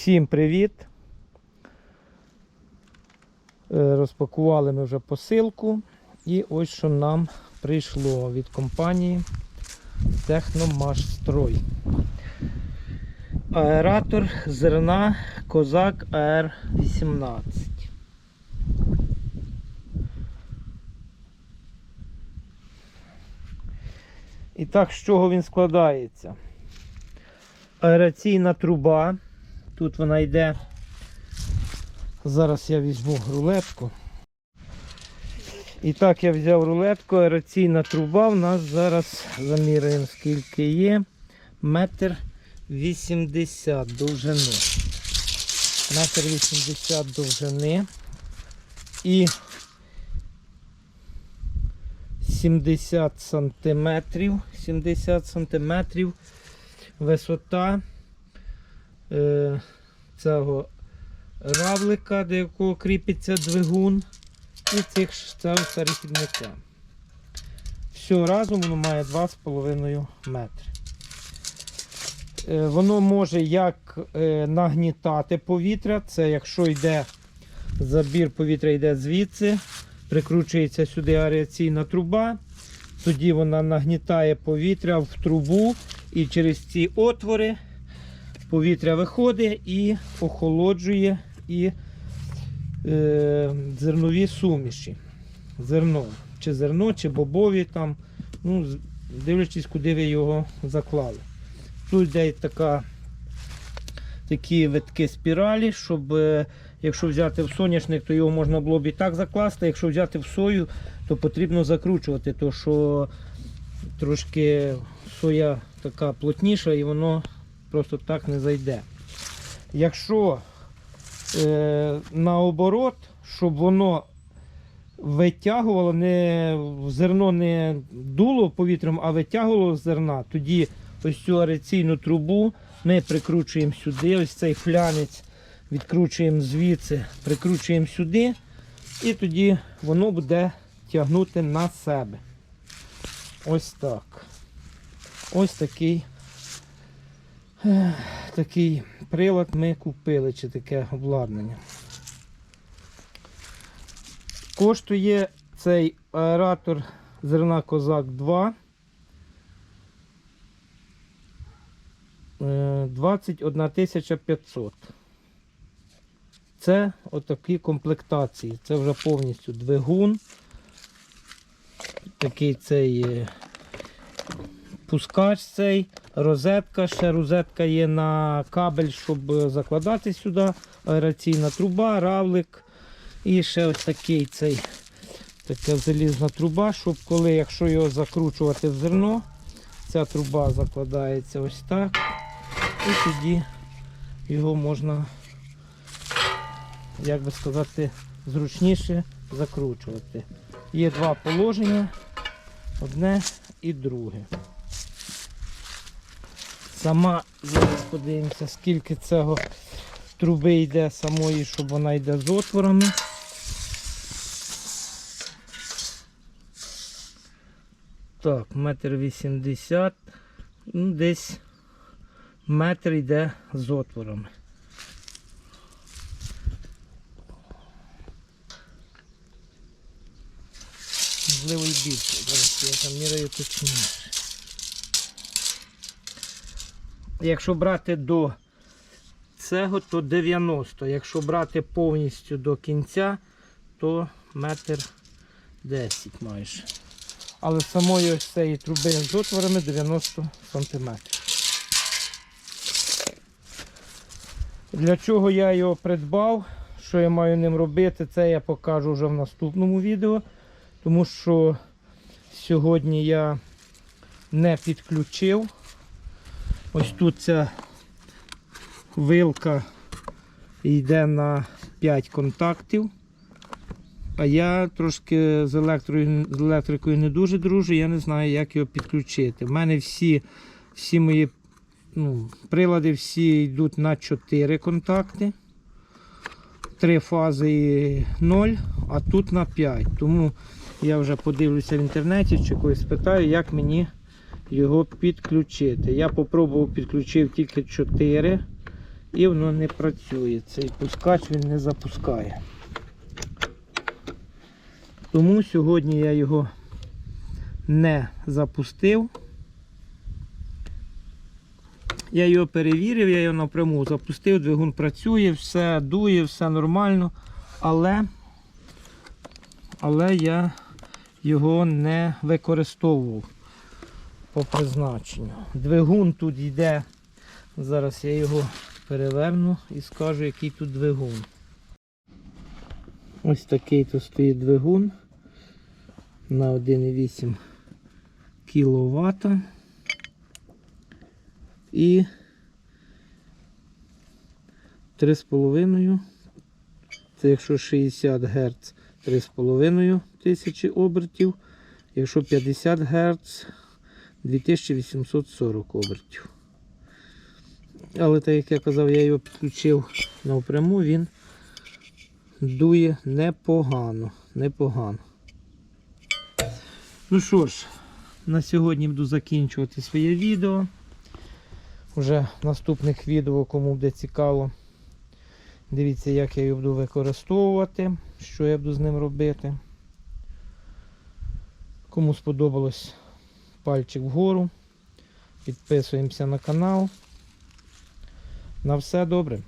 Всім привіт! Е, Розпакували ми вже посилку. І ось що нам прийшло від компанії Техномашстрой. Аератор зерна Козак АР-18. І так, з чого він складається? Аераційна труба. Тут вона йде. Зараз я візьму рулетку. І так, я взяв рулетку, аераційна труба. У нас зараз заміряємо, скільки є. Метр 80 довжини. Метр 80 довжини. І 70 сантиметрів. 70 сантиметрів висота е, цього равлика, до якого кріпиться двигун, і цих ш- цього перехідника. Все разом воно має 2,5 метри. Е, Воно може як е, нагнітати повітря, це якщо йде забір повітря йде звідси, прикручується сюди аераційна труба, тоді вона нагнітає повітря в трубу і через ці отвори повітря виходить і охолоджує і е, зернові суміші. Зерно, чи зерно, чи бобові там, ну, дивлячись, куди ви його заклали. Тут йде така, такі витки спіралі, щоб е, якщо взяти в соняшник, то його можна було б і так закласти. Якщо взяти в сою, то потрібно закручувати, то що трошки соя така плотніша і воно просто так не зайде. Якщо е, наоборот, щоб воно витягувало, не, зерно не дуло повітрям, а витягувало зерна, тоді ось цю ареційну трубу ми прикручуємо сюди, ось цей флянець відкручуємо звідси, прикручуємо сюди, і тоді воно буде тягнути на себе. Ось так. Ось такий, такий прилад ми купили, чи таке обладнання. Коштує цей аератор зерна Козак 2. е, 21 500. Це отакі комплектації. Це вже повністю двигун. Такий цей е, пускач цей, розетка, ще розетка є на кабель, щоб е, закладати сюди. Аераційна труба, равлик. І ще ось такий цей така залізна труба, щоб коли, якщо його закручувати в зерно, ця труба закладається ось так. І тоді його можна, як би сказати, зручніше закручувати. Є два положення, одне і друге. Сама зараз подивимося, скільки цього труби йде самої, щоб вона йде з отворами. Так, метр вісімдесят, ну десь метр йде з отворами. Можливо і більше. Зараз я заміряю точніше. Якщо брати до цього, то 90. Якщо брати повністю до кінця, то метр 10 майже. Але самої ось цієї труби з отворами 90 см. Для чого я його придбав? Що я маю ним робити, це я покажу вже в наступному відео. Тому що сьогодні я не підключив. Ось тут ця вилка йде на 5 контактів. А я трошки з електрою, з електрикою не дуже дружу, я не знаю, як його підключити. У мене всі, всі мої ну, прилади всі йдуть на 4 контакти. Три фази і 0, а тут на 5. Тому я вже подивлюся в інтернеті чи когось спитаю, як мені його підключити. Я попробував підключив тільки 4 і воно не працює. Цей пускач він не запускає. Тому сьогодні я його не запустив. Я його перевірив, я його напряму запустив, двигун працює, все дує, все нормально, але, але я його не використовував по призначенню. Двигун тут йде. Зараз я його переверну і скажу, який тут двигун. Ось такий тут стоїть двигун на 1,8 кВт. І 3,5. Це якщо 60 Гц 3,5 тисячі обертів. Якщо 50 Гц 2840 обертів. Але так як я казав, я його підключив напряму, він дує непогано. непогано. Ну що ж, на сьогодні буду закінчувати своє відео. Уже в наступних відео, кому буде цікаво. Дивіться, як я його буду використовувати, що я буду з ним робити. Кому сподобалось, пальчик вгору. Підписуємося на канал. На все добре.